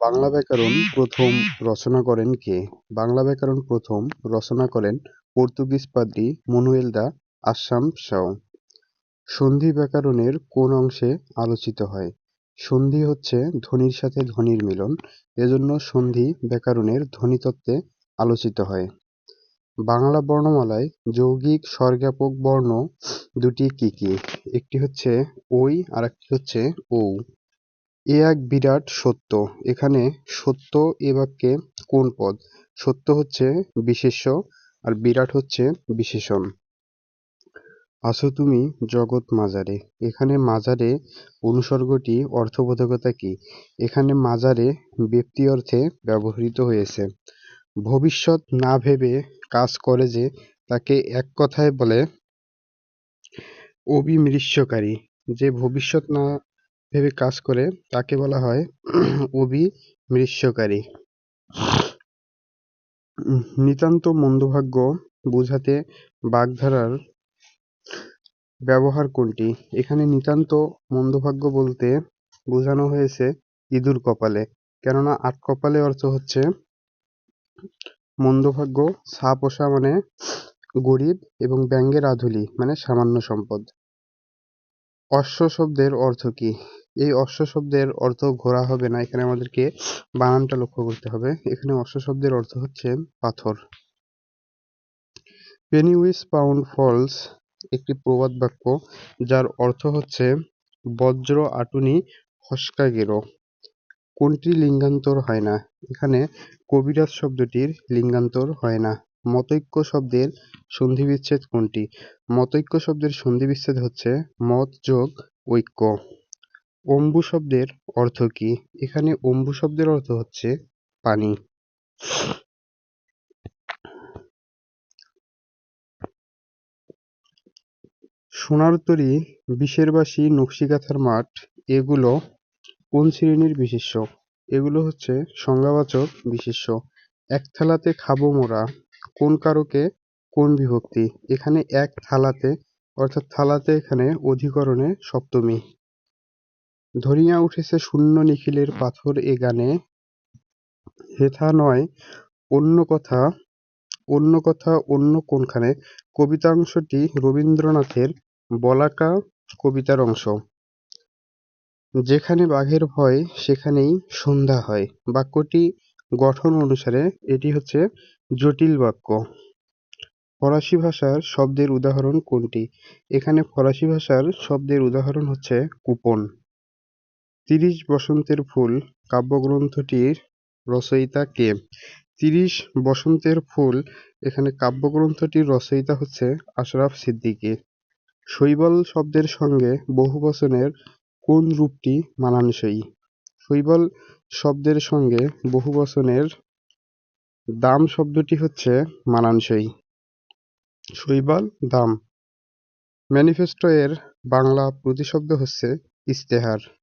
বাংলা ব্যাকরণ প্রথম রচনা করেন কে? বাংলা ব্যাকরণ প্রথম রচনা করেন পর্তুগিজ পাদ্রী মানুয়েল দা আসানসঁও। সন্ধি ব্যাকরণের কোন অংশে আলোচিত হয়? সন্ধি হচ্ছে ধ্বনির সাথে ধ্বনির মিলন, এজন্য সন্ধি ব্যাকরণের ধ্বনিতত্ত্বে আলোচিত হয়। বাংলা বর্ণমালায় যৌগিক স্বরজ্ঞাপক বর্ণ দুটি কি কি? একটি হচ্ছে ঐ আরেকটি হচ্ছে ঔ। এ এক বিরাট সত্য এখানে সত্য এ বাক্যে কোন পদ? সত্য হচ্ছে বিশেষ্য আর বিরাট হচ্ছে বিশেষণ। আছো তুমি জগৎ মাজারে এখানে মাজারে অনুসর্গটি, অর্থবোধকতা কি? এখানে মাজারে ব্যক্তি অর্থে ব্যবহৃত হয়েছে। ভবিষ্যৎ না ভেবে কাজ করে যে তাকে এক কথায় বলে অবিমৃষ্যকারী। যে ভবিষ্যৎ না ভেবে কাজ করে তাকে বলা হয় অবিমৃষ্যকারী। নিতান্ত মন্দভাগ্য বোঝাতে বাগধারার ব্যবহার কোনটি? এখানে নিতান্ত মন্দভাগ্য বলতে বোঝানো হয়েছে ইঁদুর কপালে, কেননা আট কপালে অর্থ হচ্ছে মন্দভাগ্য, ছা-পোষা মানে গরিব এবং ব্যঙ্গে রাধুনী মানে সামান্য সম্পদ। অশ্ব শব্দের অর্থ কী? এই অশ্ব শব্দের অর্থ ঘোড়া হবে না। এখানে আমাদেরকে বানানটা লক্ষ্য করতে হবে। এখানে অশ্ব শব্দের অর্থ হচ্ছে পাথর। পেনিউইস পাউন্ড ফলস একটি প্রবাদ বাক্য, যার অর্থ হচ্ছে বজ্র আটুনি ফসকা গেরো। কোনটি লিঙ্গান্তর হয় না? এখানে কবিরাজ শব্দটির লিঙ্গান্তর হয় না। মতৈক্য শব্দের সন্ধিবিচ্ছেদ কোনটি? মতৈক্য শব্দের সন্ধিবিচ্ছেদ হচ্ছে মত যোগ ঐক্য। অম্বু শব্দের অর্থ কী? এখানে অম্বু শব্দের অর্থ হচ্ছে পানি। সোনার তরী, বিষের বাঁশি নকশিকাঁথার মাঠ, এগুলো কোন শ্রেণির বিশেষ্য? এগুলো হচ্ছে সংজ্ঞাবাচক বিশেষ্য। এক থালাতে খাব মোরা, কোন কারকে, কোন বিভক্তি? এখানে এক থালাতে, অর্থাৎ থালাতে এখানে অধিকরণে সপ্তমী। ধরিয়া উঠেছে শূন্য নিখিলের পাথর এ গানে। হেথা নয়, অন্য কথা অন্য কথা, অন্য কোনখানে? কবিতাংশটি রবীন্দ্রনাথের বলাকা কবিতার অংশ। যেখানে বাঘের ভয়, সেখানেই সন্ধ্যা হয়। বাক্যটি গঠন অনুসারে এটি হচ্ছে জটিল বাক্য। ফরাসি ভাষার শব্দের উদাহরণ কোনটি? এখানে ফরাসি ভাষার শব্দের উদাহরণ হচ্ছে কুপন। তিরিশ বসন্তের ফুল কাব্যগ্রন্থটির রচয়িতা কে? তিরিশ বসন্তের ফুল এখানে কাব্যগ্রন্থটির রচয়িতা হচ্ছে আশরাফ সিদ্দিকী। শৈবাল শব্দের সঙ্গে বহুবচনের কোন রূপটি মানানসই? শৈবাল শব্দের সঙ্গে বহুবচনের দাম শব্দটি হচ্ছে মানানসই। শৈবাল দাম। ম্যানিফেস্টো এর বাংলা প্রতিশব্দ হচ্ছে ইশতেহার।